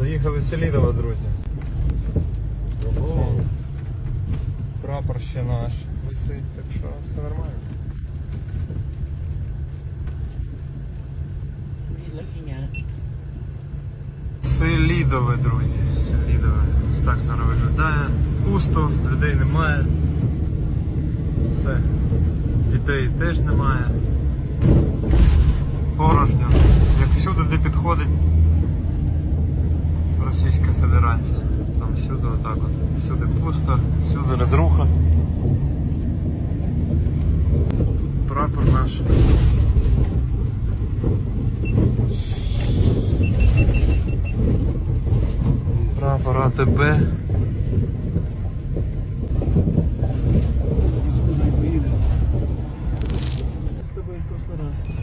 Заїхали в Селідово, друзі. Ого. Прапор ще наш висить, так що все нормально. Селідове, друзі. Селідове. Ось так зараз виглядає. Пусто, людей немає. Все. Дітей теж немає. Порожньо. Як всюди, де підходить Російська Федерація. Там всюди отак от. Всюди пусто, всюди розруха. Прапор наш. Прапор АТБ. З тобою раз.